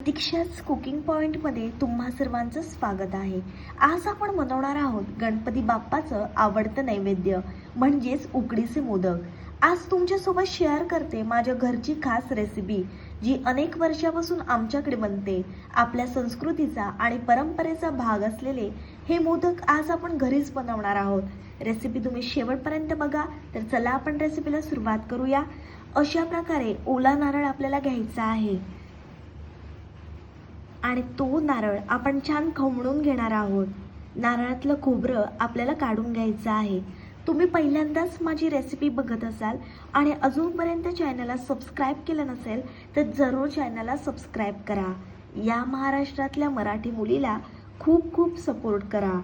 प्रतीक्षाच cooking पॉईंटमध्ये तुम्हा सर्वांचं स्वागत आहे. आज आपण बनवणार आहोत गणपती बाप्पाचं आवडतं नैवेद्य म्हणजेच उकडीचे मोदक. आज तुमच्यासोबत शेअर करते माझ्या घरची खास रेसिपी जी अनेक वर्षापासून आमच्याकडे बनते. आपल्या संस्कृतीचा आणि परंपरेचा भाग असलेले हे मोदक आज आपण घरीच बनवणार आहोत. रेसिपी तुम्ही शेवटपर्यंत बघा तर चला आपण रेसिपीला सुरुवात करूया. अशा प्रकारे ओला नारळ आपल्याला घ्यायचा आहे. आणि तो नारळ आपण छान खवणून घेणार आहोत. नारळातलं खोबरं आपल्याला काढून घ्यायचं आहे. तुम्ही पहिल्यांदाच माझी रेसिपी बघत असाल आणि अजूनपर्यंत चॅनलला सबस्क्राईब केलं नसेल तर जरूर चॅनलला सबस्क्राईब करा. या महाराष्ट्रातल्या मराठी मुलीला खूप खूप सपोर्ट करा.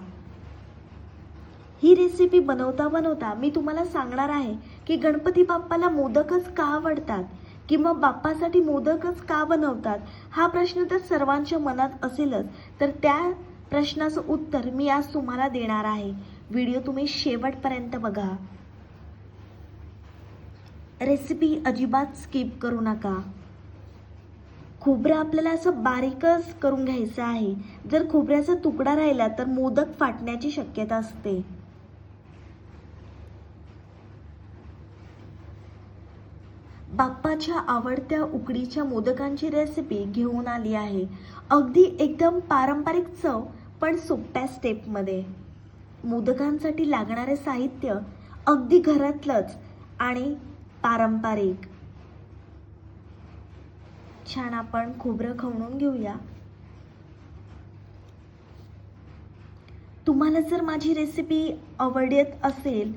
ही रेसिपी बनवता बनवता मी तुम्हाला सांगणार आहे की गणपती बाप्पाला मोदकच का आवडतात? किंवा बाप्पासाठी मोदकच का बनवतात? हा प्रश्न तर सर्वांच्या मनात असेलच. तर त्या प्रश्नाचं उत्तर मी आज तुम्हाला देणार आहे. व्हिडिओ तुम्ही शेवटपर्यंत बघा. रेसिपी अजिबात स्किप करू नका. खोबरं आपल्याला असं बारीकच करून घ्यायचं आहे. जर खोबऱ्याचा तुकडा राहिला तर मोदक फाटण्याची शक्यता असते. बाप्पाच्या आवडत्या उकडीच्या मोदकांची रेसिपी घेऊन आली आहे. अगदी एकदम पारंपरिक चव पण सोप्या स्टेपमध्ये मोदकांसाठी लागणारे साहित्य अगदी घरातलंच आणि पारंपरिक. छान आपण खोबरं खवणून घेऊया. तुम्हाला जर माझी रेसिपी आवडत असेल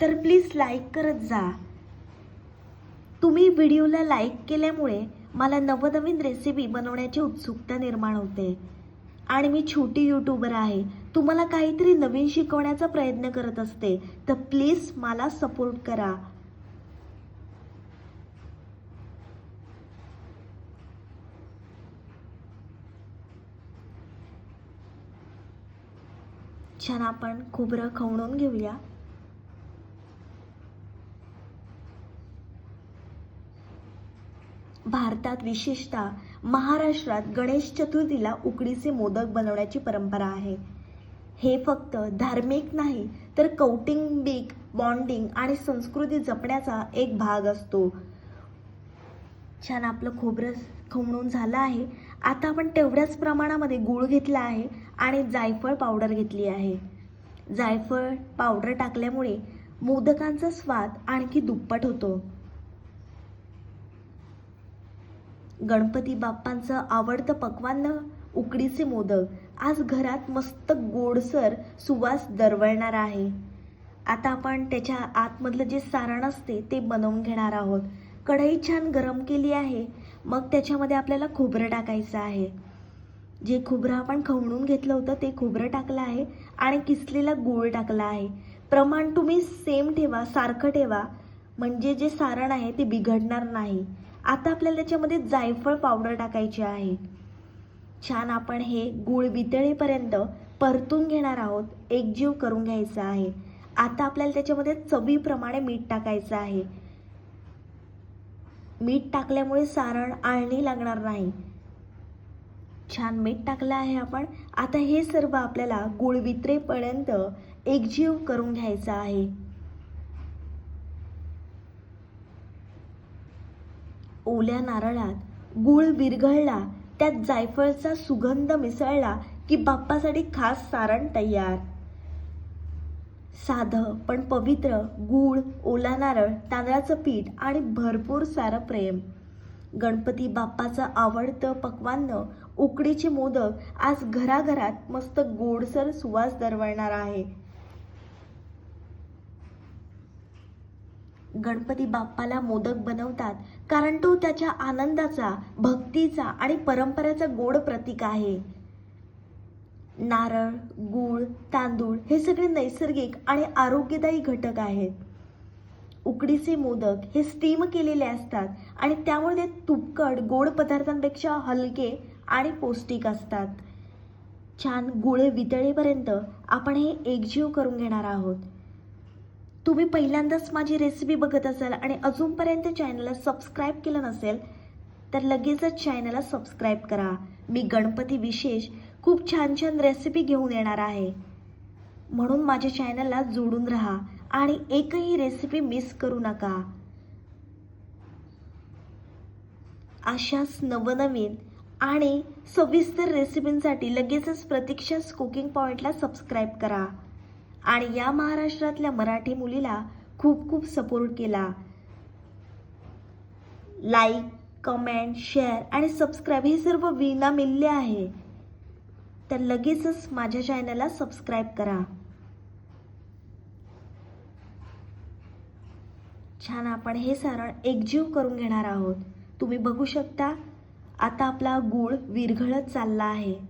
तर प्लीज लाईक करत जा. तुम्ही व्हिडिओला लाईक केल्यामुळे मला नवनवीन रेसिपी बनवण्याची उत्सुकता निर्माण होते. आणि मी छोटी यूट्यूबर आहे. तुम्हाला काहीतरी नवीन शिकवण्याचा प्रयत्न करत असते तर प्लीज मला सपोर्ट करा. छान आपण खोबरं खवणून घेऊया. भारतात विशेषतः महाराष्ट्रात गणेश चतुर्थीला उकडीचे मोदक बनवण्याची परंपरा आहे. हे फक्त धार्मिक नाही तर कौटुंबिक बॉन्डिंग आणि संस्कृती जपण्याचा एक भाग असतो. छान आपलं खोबरं खवणून झालं आहे. आता आपण तेवढ्याच प्रमाणामध्ये गूळ घेतला आहे आणि जायफळ पावडर घेतली आहे. जायफळ पावडर टाकल्यामुळे मोदकांचा स्वाद आणखी दुप्पट होतो. गणपती बाप्पांचं आवडतं पक्वान्न उकडीचे मोदक. आज घरात मस्त गोडसर सुवास दरवळणार आहे. आता आपण त्याच्या आतमधलं जे सारण असते ते बनवून घेणार आहोत. कढई छान गरम केली आहे. मग त्याच्यामध्ये आपल्याला खोबरं टाकायचं आहे. जे खोबरं आपण खवणून घेतलं होतं ते खोबरं टाकलं आहे आणि किसलेला गूळ टाकला आहे. प्रमाण तुम्ही सेम ठेवा सारखं ठेवा. म्हणजे जे सारण आहे ते बिघडणार नाही. आता आपल्याला त्याच्यामध्ये जायफळ पावडर टाकायची आहे. छान आपण हे गूळ वितळेपर्यंत परतून घेणार आहोत. एकजीव करून घ्यायचं आहे. आता आपल्याला त्याच्यामध्ये चवीप्रमाणे मीठ टाकायचं आहे. मीठ टाकल्यामुळे सारण आळणी लागणार नाही. छान मीठ टाकलं आहे आपण. आता हे सर्व आपल्याला गुळ वितरेपर्यंत एकजीव करून घ्यायचं आहे. ओल्या नारळात गुळ विरघळला त्यात जायफळचा सुगंध मिसळला की बाप्पासाठी खास सारण तयार. साधं पण पवित्र गूळ ओला नारळ तांदळाचं पीठ आणि भरपूर सारं प्रेम. गणपती बाप्पाचं आवडतं पक्वान्न उकडीचे मोदक आज घराघरात मस्त गोडसर सुवास दरवळणार आहे. गणपती बाप्पाला मोदक बनवतात कारण तो त्याच्या आनंदाचा भक्तीचा आणि परंपरेचा गोड प्रतीक आहे. नारळ गूळ तांदूळ हे सगळे नैसर्गिक आणि आरोग्यदायी घटक आहेत. उकडीचे मोदक हे स्टीम केलेले असतात आणि त्यामुळे ते तुपकट गोड पदार्थांपेक्षा हलके आणि पौष्टिक असतात. छान गुळे वितळेपर्यंत आपण हे एकजीव करून घेणार आहोत. तुम्ही पहिल्यांदाच माझी रेसिपी बघत असाल आणि अजूनपर्यंत चॅनलला सबस्क्राईब केलं नसेल तर लगेचच चॅनलला सबस्क्राईब करा. मी गणपती विशेष खूप छान छान रेसिपी घेऊन येणार आहे. म्हणून माझ्या चॅनलला जोडून राहा आणि एकही रेसिपी मिस करू नका. अशाच नवनवीन आणि सविस्तर रेसिपींसाठी लगेचच प्रतीक्षाच कुकिंग पॉईंटला सबस्क्राईब करा. आणि या महाराष्ट्रातल्या मराठी मुलीला खूप खूप सपोर्ट केला. लाईक कमेंट शेअर आणि सबस्क्राईब हे सर्व विनामिल्य आहे. तर लगेचच माझ्या चॅनलला सबस्क्राईब करा. छान आपण हे सारण एकजीव करून घेणार आहोत. तुम्ही बघू शकता आता आपला गूळ विरघळत चालला आहे.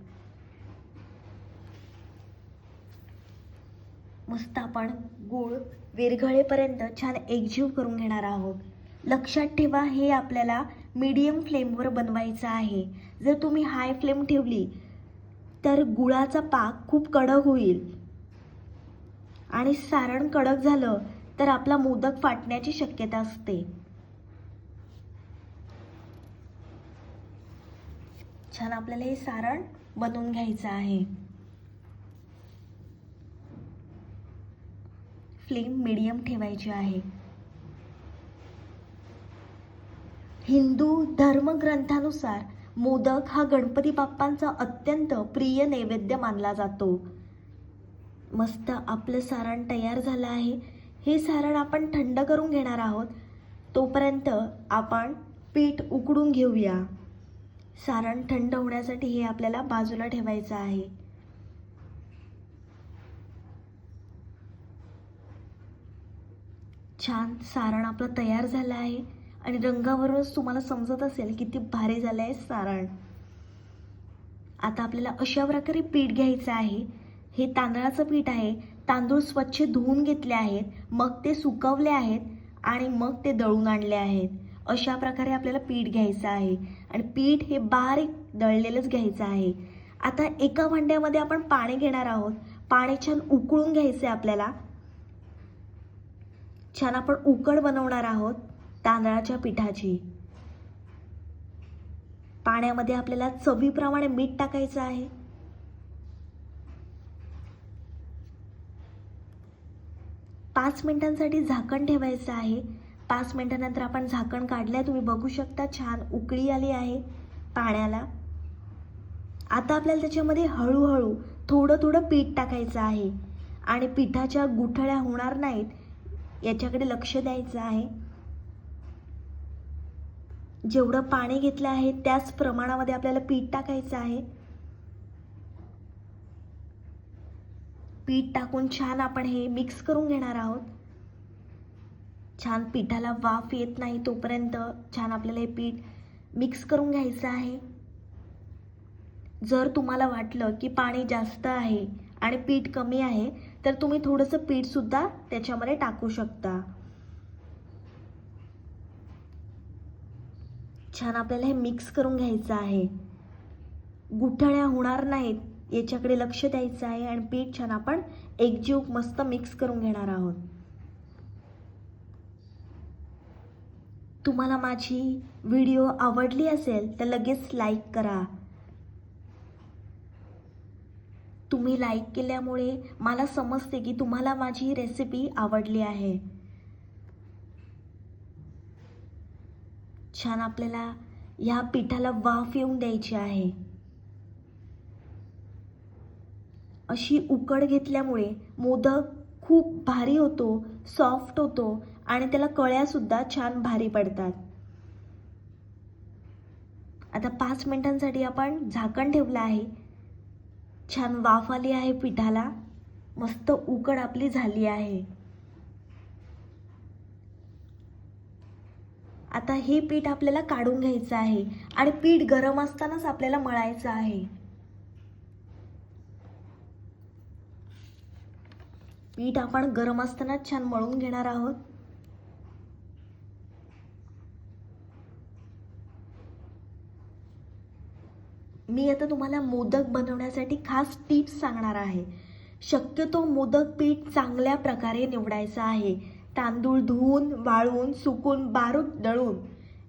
मस्त आपण गूळ विरघळेपर्यंत छान एकजीव करून घेणार आहोत. लक्षात ठेवा हे आपल्याला मीडियम फ्लेमवर बनवायचं आहे. जर तुम्ही हाय फ्लेम ठेवली तर गुळाचा पाक खूप कडक होईल. आणि सारण कडक झालं तर आपला मोदक फाटण्याची शक्यता असते. छान आपल्याला हे सारण बनवून घ्यायचं आहे. फ्लेम मीडियम ठेवायची आहे. हिंदू धर्मग्रंथानुसार मोदक हा गणपती बाप्पांचा अत्यंत प्रिय नैवेद्य मानला जातो. मस्त आपलं सारण तयार झालं आहे. हे सारण आपण थंड करून घेणार आहोत. तोपर्यंत आपण पीठ उकडून घेऊया. सारण थंड होण्यासाठी हे आपल्याला बाजूला ठेवायचं आहे. छान सारण आपलं तयार झालं आहे. आणि रंगावरूनच तुम्हाला समजत असेल किती भारी झालं आहे सारण. आता आपल्याला अशा प्रकारे पीठ घ्यायचं आहे. हे तांदळाचं पीठ आहे. तांदूळ स्वच्छ धुवून घेतले आहेत. मग ते सुकवले आहेत आणि मग ते दळून आणले आहेत. अशा प्रकारे आपल्याला पीठ घ्यायचं आहे. आणि पीठ हे बारीक दळलेलंच घ्यायचं आहे. आता एका भांड्यामध्ये आपण पाणी घेणार आहोत. पाणी छान उकळून घ्यायचं आहे आपल्याला. छान आपण उकड बनवणार आहोत तांदळाच्या पिठाची. पाण्यामध्ये आपल्याला चवीप्रमाणे मीठ टाकायचं आहे. पाच मिनिटांसाठी झाकण ठेवायचं आहे. पाच मिनिटानंतर आपण झाकण काढलंय तुम्ही बघू शकता छान उकळी आली आहे पाण्याला. आता आपल्याला त्याच्यामध्ये हळूहळू थोडं थोडं पीठ टाकायचं आहे. आणि पिठाच्या गुठळ्या होणार नाहीत याच्याकडे लक्ष द्यायचं आहे. जेवढं पाणी घेतलं आहे त्याच प्रमाणामध्ये आपल्याला पीठ टाकायचं आहे. पीठ टाकून छान आपण हे मिक्स करून घेणार आहोत. छान पिठाला वाफ येत नाही तोपर्यंत छान आपल्याला हे पीठ मिक्स करून घ्यायचं आहे. जर तुम्हाला वाटलं की पाणी जास्त आहे आणि पीठ कमी आहे तर तुम्ही थोडंसं पीठसुद्धा त्याच्यामध्ये टाकू शकता. छान आपल्याला हे मिक्स करून घ्यायचं आहे. गुठळ्या होणार नाहीत याच्याकडे लक्ष द्यायचं आहे आणि पीठ छान आपण एकजीव मस्त मिक्स करून घेणार आहोत. तुम्हाला माझी व्हिडिओ आवडली असेल तर लगेच लाईक करा. तुम्ही लाईक केल्यामुळे मला समजते की तुम्हाला माझी रेसिपी आवडली आहे. छान आपल्याला ह्या पिठाला वाफ येऊन द्यायची आहे. अशी उकड घेतल्यामुळे मोदक खूप भारी होतो सॉफ्ट होतो आणि त्याला कळ्यासुद्धा छान भारी पडतात. आता पाच मिनिटांसाठी आपण झाकण ठेवलं आहे. छान वाफ आली आहे पिठाला. मस्त उकड आपली झाली आहे. आता हे पीठ आपल्याला काढून घ्यायचं आहे आणि पीठ गरम असतानाच आपल्याला मळायचं आहे. पीठ आपण गरम असतानाच छान मळून घेणार आहोत. मी आता तुम्हाला मोदक बनवण्यासाठी खास टिप्स सांगणार आहे. शक्यतो मोदक पीठ चांगल्या प्रकारे निवडायचं आहे. तांदूळ धुवून वाळवून सुकून बारूद दळून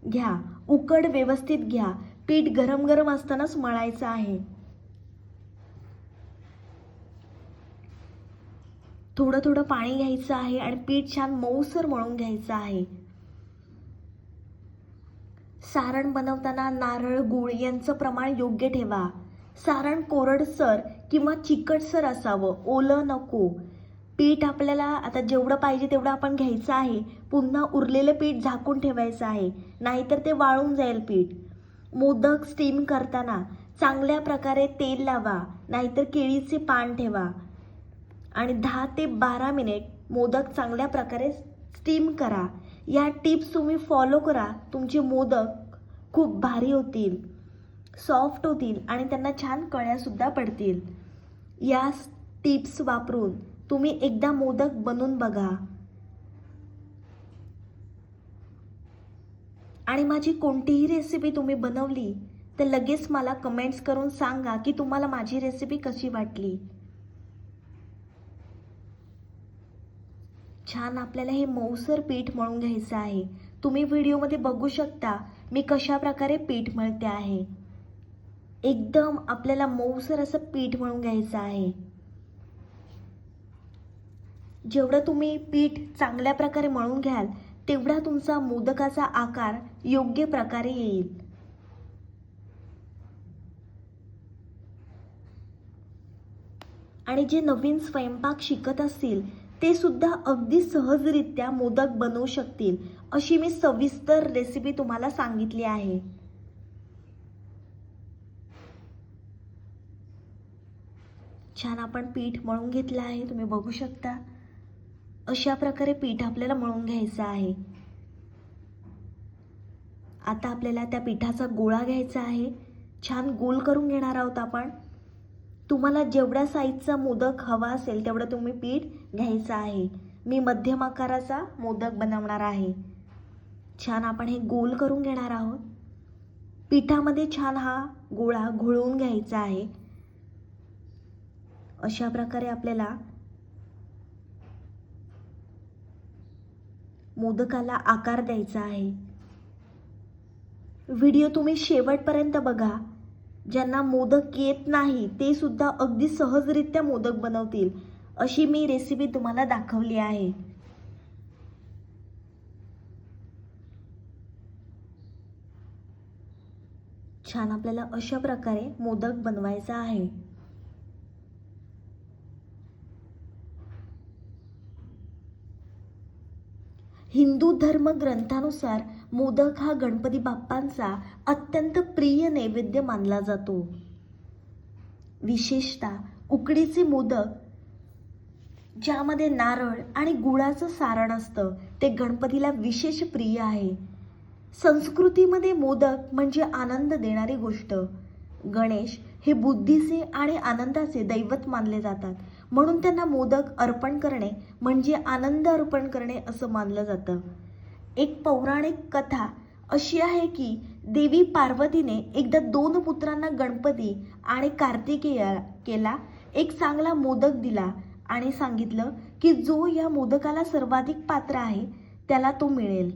घ्या. उकड व्यवस्थित घ्या. पीठ गरम गरम असतानाच मळायचं आहे. थोडं थोडं पाणी घ्यायचं आहे आणि पीठ छान मऊसर मळून घ्यायचं आहे. सारण बनवताना नारळ गूळ यांचं प्रमाण योग्य ठेवा. सारण कोरडसर किंवा चिकटसर असावं. ओलं नको. पीठ आपल्याला आता जेवढं पाहिजे तेवढं आपण घ्यायचं आहे. पुन्हा उरलेलं पीठ झाकून ठेवायचं आहे. नाहीतर ते वाळून जाईल पीठ. मोदक स्टीम करताना चांगल्या प्रकारे तेल लावा. नाहीतर केळीचे पान ठेवा. आणि दहा ते बारा मिनिट मोदक चांगल्या प्रकारे स्टीम करा. या टिप्स तुम्ही फॉलो करा. तुमचे मोदक खूप भारी होतील सॉफ्ट होतील आणि त्यांना छान कळ्यासुद्धा पडतील. या टिप्स वापरून तुम्ही एकदा मोदक बनवून बघा. आणि माझी कोणतीही रेसिपी तुम्ही बनवली तर लगेच मला कमेंट्स करून सांगा की तुम्हाला माझी रेसिपी कशी वाटली. छान आपल्याला हे मऊसर पीठ मळून घ्यायचं आहे. तुम्ही व्हिडिओमध्ये बघू शकता मी कशा प्रकारे पीठ मळते आहे. एकदम आपल्याला मऊसर असं पीठ मळून घ्यायचं आहे. जेवढं तुम्ही पीठ चांगल्या प्रकारे मळून घ्याल तेवढा तुमचा मोदकाचा आकार योग्य प्रकारे येईल. आणि जे नवीन स्वयंपाक शिकत असतील ते सुद्धा अगदी सहजरित्या मोदक बनवू शकतील अशी मी सविस्तर रेसिपी तुम्हाला सांगितली आहे. छान आपण पीठ मळून घेतलं आहे तुम्ही बघू शकता. अशा प्रकारे पीठ आपल्याला मळून घ्यायचं आहे. आता आपल्याला त्या पिठाचा गोळा घ्यायचा आहे. छान गोल करून घेणार आहोत आपण. तुम्हाला जेवढ्या साईजचा मोदक हवा असेल तेवढं तुम्ही पीठ घ्यायचं आहे. मी मध्यम आकाराचा मोदक बनवणार आहे. छान आपण हे गोल करून घेणार आहोत. पिठामध्ये छान हा गोळा घोळवून घ्यायचा आहे. अशा प्रकारे आपल्याला मोदकाला आकार द्यायचा आहे. व्हिडिओ तुम्ही शेवटपर्यंत बघा. ज्यांना मोदक येत नाही ते सुद्धा अगदी सहजरित्या मोदक बनवतील अशी मी रेसिपी तुम्हाला दाखवली आहे. छान आपल्याला अशा प्रकारे मोदक बनवायचा आहे. हिंदू धर्म ग्रंथानुसार मोदक हा गणपती बाप्पांचा अत्यंत प्रिय नैवेद्य मानला जातो. विशेषतः उकडीचे मोदक ज्यामध्ये नारळ आणि गुळाचं सारण असतं ते गणपतीला विशेष प्रिय आहे. संस्कृतीमध्ये मोदक म्हणजे आनंद देणारी गोष्ट. गणेश हे बुद्धीचे आणि आनंदाचे दैवत मानले जातात. म्हणून त्यांना मोदक अर्पण करणे म्हणजे आनंद अर्पण करणे असं मानलं जातं. एक पौराणिक कथा अशी आहे की देवी पार्वतीने एकदा दोन पुत्रांना गणपती आणि कार्तिकेय केला एक चांगला मोदक दिला आणि सांगितलं की जो या मोदकाला सर्वाधिक पात्र आहे त्याला तो मिळेल.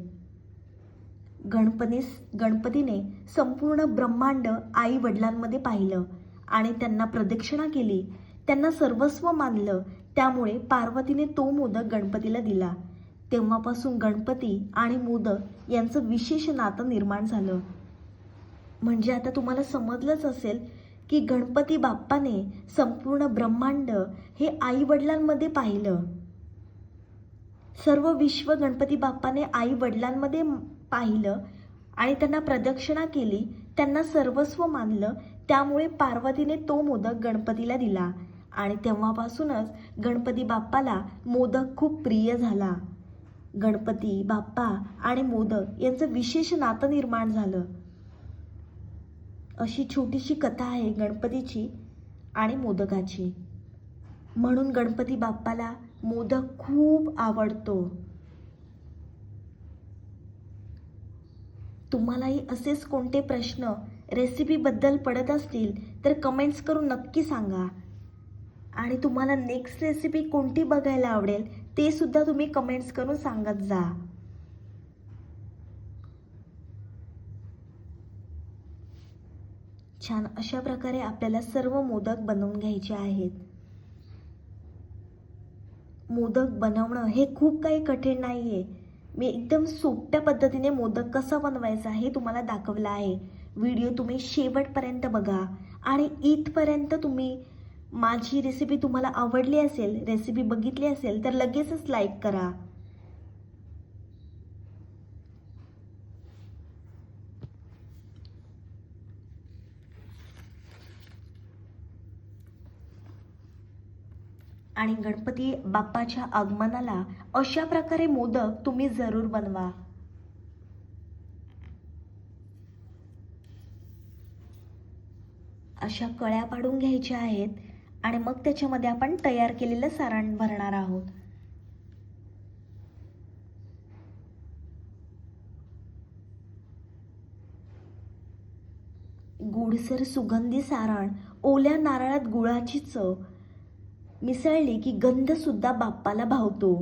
गणपतीस गणपतीने संपूर्ण ब्रह्मांड आई वडिलांमध्ये पाहिलं आणि त्यांना प्रदक्षिणा केली त्यांना सर्वस्व मानलं. त्यामुळे पार्वतीने तो मोदक गणपतीला दिला. तेव्हापासून गणपती आणि मोदक यांचं विशेष नातं निर्माण झालं. म्हणजे आता तुम्हाला समजलंच असेल की गणपती बाप्पाने संपूर्ण ब्रह्मांड हे आई वडिलांमध्ये पाहिलं. सर्व विश्व गणपती बाप्पाने आई वडिलांमध्ये पाहिलं आणि त्यांना प्रदक्षिणा केली त्यांना सर्वस्व मानलं त्यामुळे पार्वतीने तो मोदक गणपतीला दिला. आणि तेव्हापासूनच गणपती बाप्पाला मोदक खूप प्रिय झाला. गणपती बाप्पा आणि मोदक यांचं विशेष नातं निर्माण झालं. अशी छोटीशी कथा आहे गणपतीची आणि मोदकाची. म्हणून गणपती बाप्पाला मोदक खूप आवडतो. तुम्हालाही असेच कोणते प्रश्न रेसिपीबद्दल पडत असतील तर कमेंट्स करून नक्की सांगा. आणि तुम्हाला नेक्स्ट रेसिपी कोणती बघायला आवडेल ते सुद्धा तुम्ही कमेंट्स करून सांगत जा. छान अशा प्रकारे आपल्याला सर्व मोदक बनवून घ्यायचे आहेत. मोदक बनवणं हे खूप काही कठीण नाही आहे मी एकदम सोप्या पद्धतीने मोदक कसा बनवायचा हे तुम्हाला दाखवलं आहे. व्हिडिओ तुम्ही शेवटपर्यंत बघा आणि इथपर्यंत तुम्ही माझी रेसिपी तुम्हाला आवडली असेल रेसिपी बघितली असेल तर लगेचच लाईक करा. आणि गणपती बाप्पाच्या आगमनाला अशा प्रकारे मोदक तुम्ही जरूर बनवा. अशा कळ्या पाडून घ्यायच्या आहेत. आणि मग त्याच्यामध्ये आपण तयार केलेलं सारण भरणार आहोत. गोडसर सुगंधी सारण ओल्या नारळात गुळाची चव मिसळली की गंध सुद्धा बाप्पाला भावतो.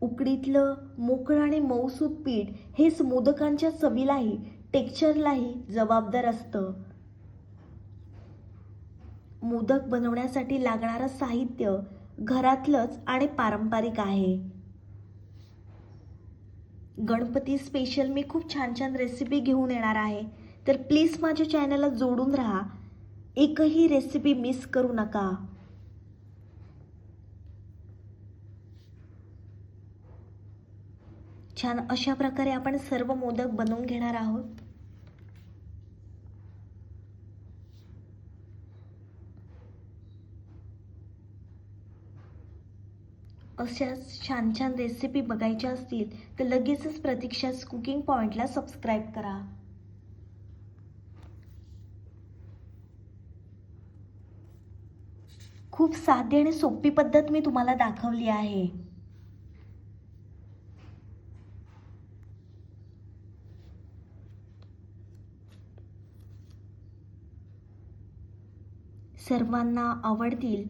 उकडीतलं मोकळं आणि मऊसूत पीठ हेच मोदकांच्या चवीलाही टेक्चरलाही जबाबदार असतं. मोदक बनवण्यासाठी लागणारं साहित्य घरातलंच आणि पारंपरिक आहे. गणपती स्पेशल मी खूप छान छान रेसिपी घेऊन येणार आहे. तर प्लीज माझ्या चॅनलला जोडून राहा. एकही रेसिपी मिस करू नका. छान अशा प्रकारे आपण सर्व मोदक बनवून घेणार आहोत. अशाच छान छान रेसिपी बघायच्या असतील तर लगेचच प्रतीक्षाच कुकिंग पॉईंटला सबस्क्राईब करा. खूप साधी आणि सोपी पद्धत मी तुम्हाला दाखवली आहे. सर्वांना आवडतील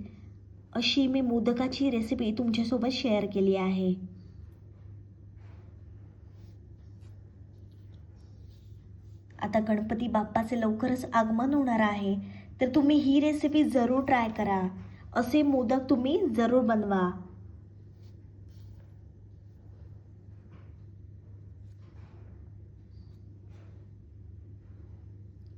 अशी मी मोदकाची रेसिपी तुमच्यासोबत शेअर केली आहे. आता गणपती बाप्पाचे लवकरच आगमन होणार आहे तर तुम्ही ही रेसिपी जरूर ट्राय करा. असे मोदक तुम्ही जरूर बनवा.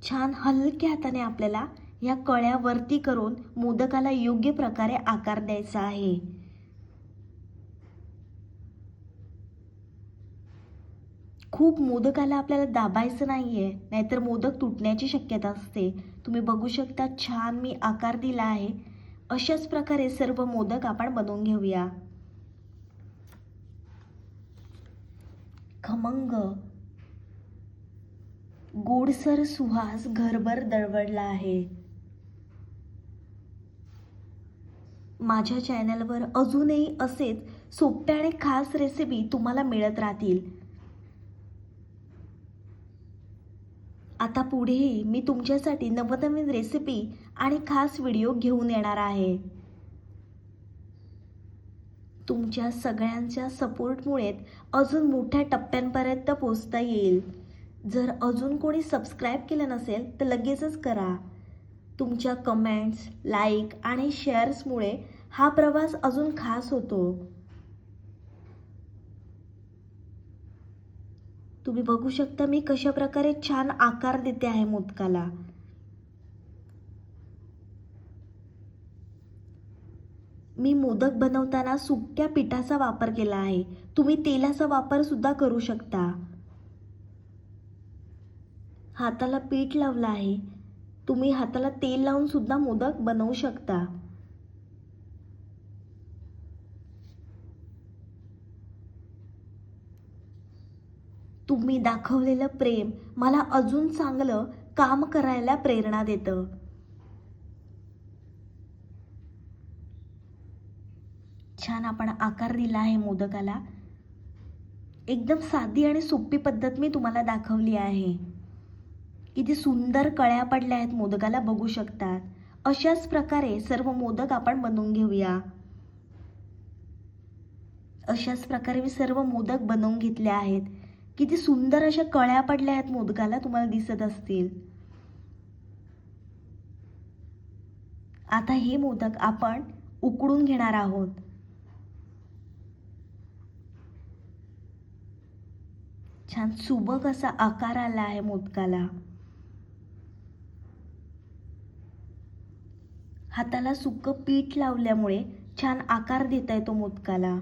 छान हलक्या हाताने आपल्याला या कळ्या वरती करून मोदकाला योग्य प्रकारे आकार द्यायचा आहे. खूप मोदकाला आपल्याला दाबायचं नाही आहे नाहीतर मोदक तुटण्याची शक्यता असते. तुम्ही बघू शकता छान मी आकार दिला आहे. अशाच प्रकारे सर्व मोदक आपण बनवून घेऊया. खमंग. गोडसर सुहास घरभर दळवळला आहे. माझ्या चॅनलवर अजूनही असेच सोप्या आणि खास रेसिपी तुम्हाला मिळत राहतील. आता पुढेही मी तुमच्यासाठी नवनवीन रेसिपी आणि खास व्हिडिओ घेऊन येणार आहे. तुमच्या सगळ्यांच्या सपोर्टमुळे अजून मोठ्या टप्प्यांपर्यंत पोचता येईल. जर अजून कोणी सबस्क्राईब केलं नसेल तर लगेचच करा. तुमच्या कमेंट्स लाईक आणि शेअर्समुळे हा प्रवास अजून खास होतो. तुम्ही बघू शकता मी कशा प्रकारे छान आकार देते आहे मोदकाला. मी मोदक बनवताना सुक्या पिठाचा वापर केला आहे. तुम्ही तेलाचा वापर सुद्धा करू शकता. हाताला पीठ लावलं आहे. तुम्ही हाताला तेल लावून सुद्धा मोदक बनवू शकता. तुम्ही दाखवलेलं प्रेम मला अजून चांगलं काम करायला प्रेरणा देतं. छान आपण आकार दिला आहे मोदकाला. एकदम साधी आणि सोपी पद्धत मी तुम्हाला दाखवली आहे. किती सुंदर कळ्या पडल्या आहेत मोदकाला बघू शकतात. अशाच प्रकारे सर्व मोदक आपण बनवून घेऊया. अशाच प्रकारे मी सर्व मोदक बनवून घेतले आहेत. किती सुंदर अशा कळ्या पडल्या आहेत मोदकाला तुम्हाला दिसत असतील. आता हे मोदक आपण उकडून घेणार आहोत. छान सुबक असा आकार आला आहे मोदकाला. हाताला सुक्क पीठ लावल्यामुळे छान आकार देताय तो मोदकाला.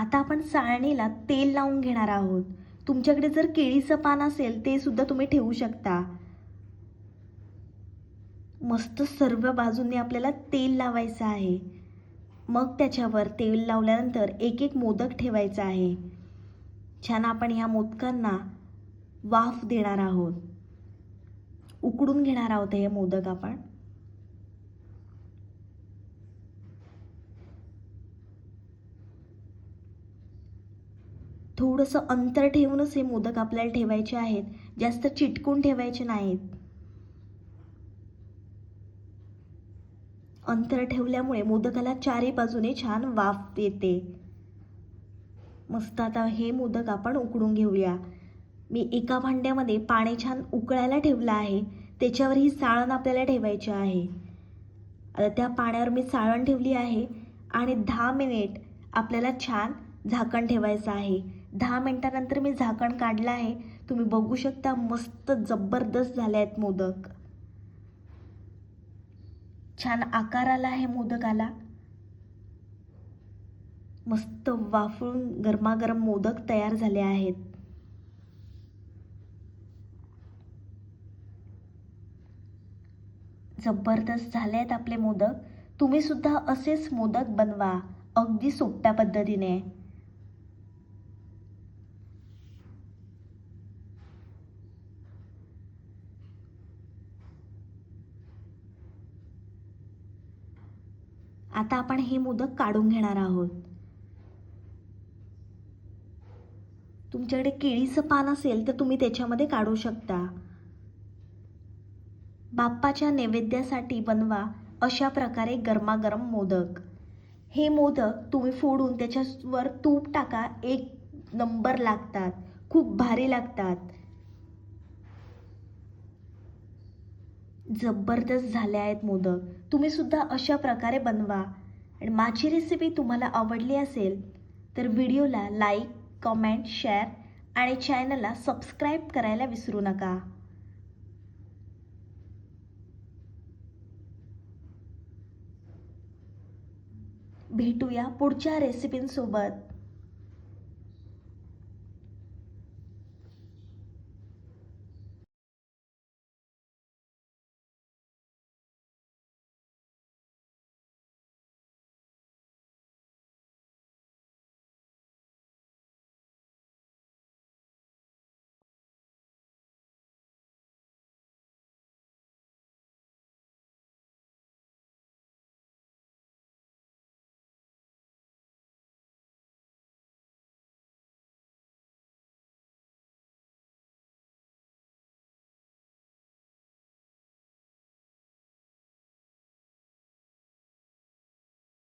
आता आपण चाळणीला तेल लावून घेणार आहोत. तुमच्याकडे जर केळीचं पान असेल ते सुद्धा तुम्ही ठेवू शकता. मस्त सर्व बाजूंनी आपल्याला तेल लावायचं आहे. मग त्याच्यावर तेल लावल्यानंतर एक एक मोदक ठेवायचा आहे. छान आपण ह्या मोदकांना वाफ देणार आहोत. उकडून घेणार आहोत हे मोदक आपण. थोडंसं अंतर ठेवूनच हे मोदक आपल्याला ठेवायचे आहेत. जास्त चिटकून ठेवायचे नाहीत. अंतर ठेवल्यामुळे मोदकाला चारी बाजूने छान वाफ येते. मस्त आता हे मोदक आपण उकडून घेऊया. मी एका भांड्यामध्ये पाणी छान उकळायला ठेवलं आहे. त्याच्यावर ही साळण आपल्याला ठेवायची आहे. आता त्या पाण्यावर मी साळण ठेवली आहे आणि दहा मिनिट आपल्याला छान झाकण ठेवायचं आहे. दहा मिनटानंतर मी झाकण काढलं आहे. तुम्ही बघू शकता मस्त जबरदस्त झाले आहेत मोदक. छान आकार आला आहे मोदकाला. मस्त वाफळून गरमागरम मोदक तयार झाले आहेत. जबरदस्त झाले आहेत आपले मोदक. तुम्ही सुद्धा असेच मोदक बनवा. अगदी सोप्या पद्धतीने. आता आपण हे मोदक काढून घेणार आहोत. तुमच्याकडे केळीचं पान असेल तर तुम्ही त्याच्यामध्ये काढू शकता. बाप्पाच्या नैवेद्यासाठी बनवा अशा प्रकारे गरमागरम मोदक. हे मोदक तुम्ही फोडून त्याच्यावर तूप टाका एक नंबर लागतात. खूप भारी लागतात. जबरदस्त झाले आहेत मोदक. तुम्ही सुद्धा अशा प्रकारे बनवा. आणि माझी रेसिपी तुम्हाला आवडली असेल तर व्हिडिओला लाईक कमेंट शेअर आणि चॅनलला सबस्क्राईब करायला विसरू नका. भेटूया पुढच्या रेसिपींसोबत